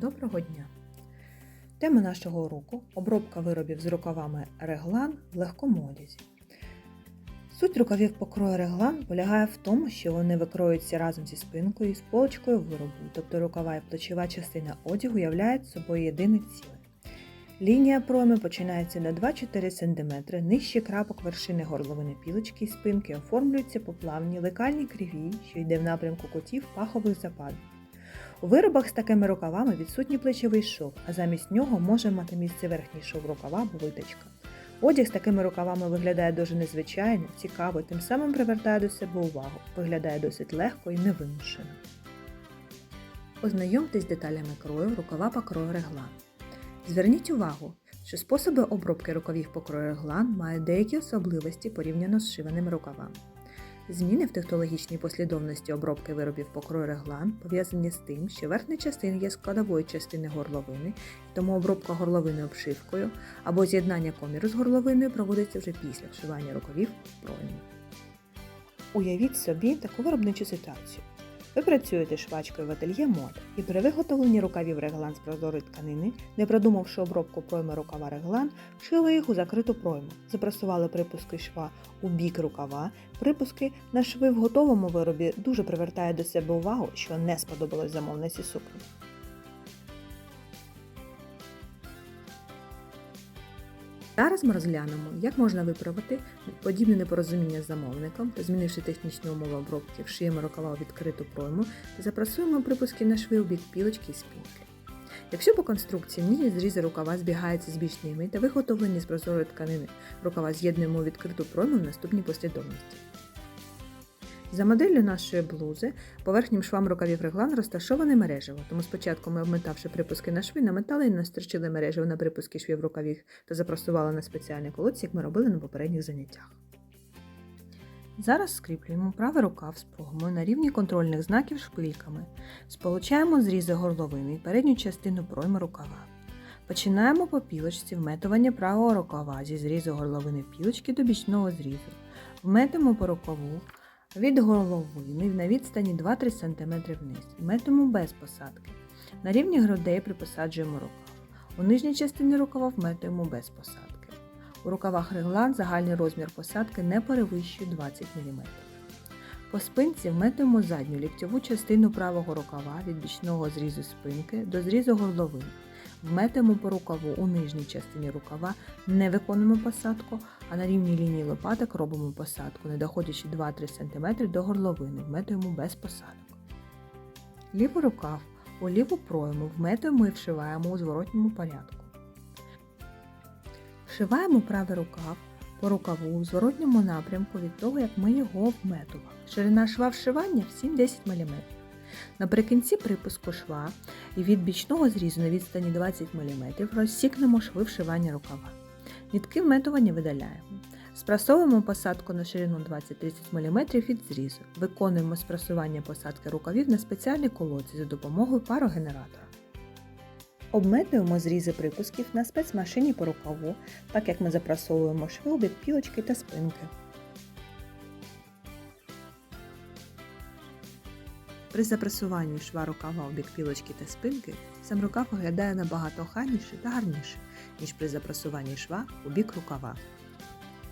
Доброго дня! Тема нашого уроку обробка виробів з рукавами реглан в легкому одязі. Суть рукавів покрою реглан полягає в тому, що вони викроюються разом зі спинкою і з полочкою виробу, тобто рукава і плечова частина одягу являють собою єдине ціле. Лінія пройми починається на 2-4 см, нижче крапок вершини горловини пілочки і спинки оформлюються по плавній лекальній кривій, що йде в напрямку кутів пахових западів. У виробах з такими рукавами відсутній плечовий шов, а замість нього може мати місце верхній шов рукава або виточка. Одяг з такими рукавами виглядає дуже незвичайно, цікаво, і тим самим привертає до себе увагу, виглядає досить легко і невимушено. Ознайомтесь з деталями крою рукава покрою реглан. Зверніть увагу, що способи обробки рукавів покрою реглан мають деякі особливості порівняно з шиваними рукавами. Зміни в технологічній послідовності обробки виробів покрою реглан пов'язані з тим, що верхня частина є складовою частини горловини, тому обробка горловини обшивкою або з'єднання коміру з горловиною проводиться вже після вшивання рукавів пройму. Уявіть собі таку виробничу ситуацію. Ви працюєте швачкою в ательє мод і при виготовленні рукавів реглан з прозорої тканини, не продумавши обробку пройми рукава реглан, шили їх у закриту пройму, запресували припуски шва у бік рукава. Припуски на шви в готовому виробі дуже привертає до себе увагу, що не сподобалось замовниці сукні. Зараз ми розглянемо, як можна виправити подібне непорозуміння з замовником змінивши технічні умови обробки, вшиємо рукава у відкриту пройму та запрасуємо припуски на шви у бік пілочки і спинки. Якщо по конструкції ніжні зрізи рукава збігаються з бічними та виготовлені з прозорої тканини, рукава з'єднуємо у відкриту пройму в наступній послідовності. За моделлю нашої блузи по верхнім швам рукавів реглан розташоване мережево, тому спочатку ми, обметавши припуски на шви, наметали і настрочили мережево на припуски швів рукавів та запростували на спеціальні колодці, як ми робили на попередніх заняттях. Зараз скріплюємо правий рукав з прогмою на рівні контрольних знаків шпильками. Сполучаємо зрізи горловини і передню частину пройми рукава. Починаємо по пілочці вметування правого рукава зі зрізу горловини пілочки до бічного зрізу. Вметимо по рукаву від горловини на відстані 2-3 см вниз. Вметимо без посадки. На рівні грудей припосаджуємо рукав. У нижній частині рукава вметуємо без посадки. У рукавах реглан загальний розмір посадки не перевищує 20 мм. По спинці вметуємо задню ліктьову частину правого рукава від бічного зрізу спинки до зрізу горловини. Вметимо по рукаву у нижній частині рукава, не виконуємо посадку, а на рівній лінії лопаток робимо посадку, не доходячи 2-3 см до горловини, вметуємо без посадок. Лівий рукав у ліву пройму вметуємо і вшиваємо у зворотньому порядку. Вшиваємо правий рукав по рукаву у зворотньому напрямку від того, як ми його вметували. Ширина шва вшивання 7-10 мм. Наприкінці припуску шва і від бічного зрізу на відстані 20 мм розсікнемо шви вшивання рукава. Нітки вметування видаляємо. Спрасовуємо посадку на ширину 20-30 мм від зрізу. Виконуємо спрасування посадки рукавів на спеціальній колодці за допомогою парогенератора. Обметуємо зрізи припусків на спецмашині по рукаву, так як ми запрасовуємо шви у пілочки та спинки. При запресуванні шва рукава у бік пілочки та спинки сам рукав виглядає набагато охайніше та гарніше, ніж при запресуванні шва у бік рукава.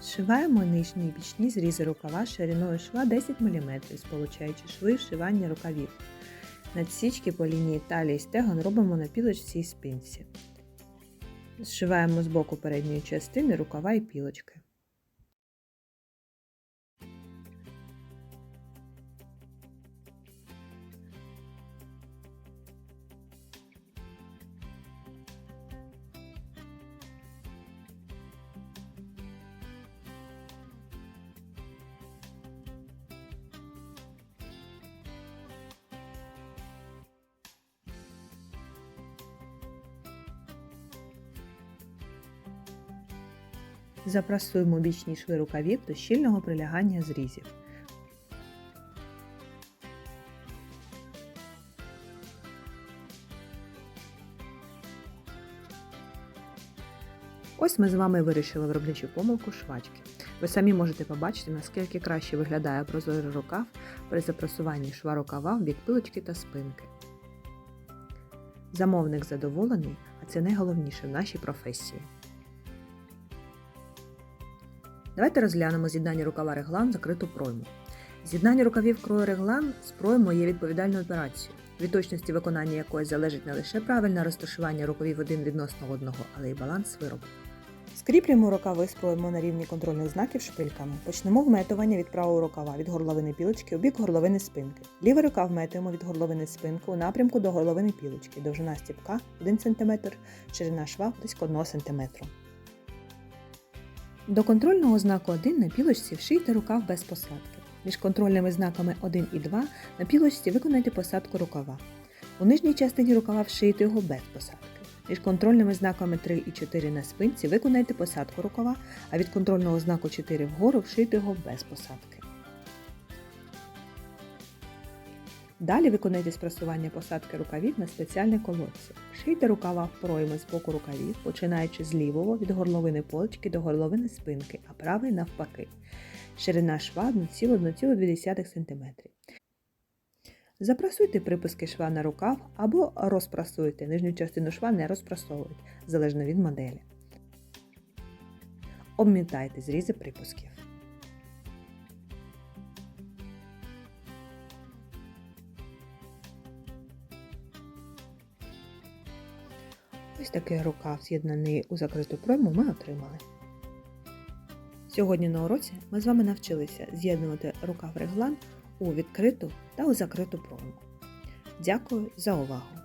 Зшиваємо нижні і бічні зрізи рукава шириною шва 10 мм, сполучаючи шви вшивання рукавів. Надсічки по лінії талії стегон робимо на пілочці і спинці. Зшиваємо з боку передньої частини рукава і пілочки. Запрасуємо бічні шви рукавів до щільного прилягання зрізів. Ось ми з вами вирішили виробничу помилку швачки. Ви самі можете побачити, наскільки краще виглядає прозорий рукав при запрасуванні шва рукава в бік пилочки та спинки. Замовник задоволений, а це найголовніше в нашій професії. Давайте розглянемо з'єднання рукава реглан закриту пройму. З'єднання рукавів крою реглан з проймою є відповідальною операцією, від точності виконання якої залежить не лише правильне розташування рукавів один відносно одного, але й баланс виробу. Скріплюємо рукави з проймою на рівні контрольних знаків шпильками. Почнемо вметування від правого рукава від горловини пілочки у бік горловини спинки. Лівий рукав вметуємо від горловини спинки у напрямку до горловини пілочки. Довжина стіпка 1 см, ширина шва близько 1 см. До контрольного знаку 1 на пілочці вшийте рукав без посадки. Між контрольними знаками 1 і 2 на пілочці виконайте посадку рукава. У нижній частині рукава вшийте його без посадки. Між контрольними знаками 3 і 4 на спинці виконайте посадку рукава, а від контрольного знаку 4 вгору вшийте його без посадки. Далі виконайте спрасування посадки рукавів на спеціальній колодці. Шийте рукава в пройми з боку рукавів, починаючи з лівого від горловини полочки до горловини спинки, а правий навпаки. Ширина шва 1,1,2 см. Запрасуйте припуски шва на рукав або розпрасуйте. Нижню частину шва не розпрасовують, залежно від моделі. Обмітайте зрізи припусків. Ось такий рукав, з'єднаний у закриту пройму, ми отримали. Сьогодні на уроці ми з вами навчилися з'єднувати рукав реглан у відкриту та у закриту пройму. Дякую за увагу!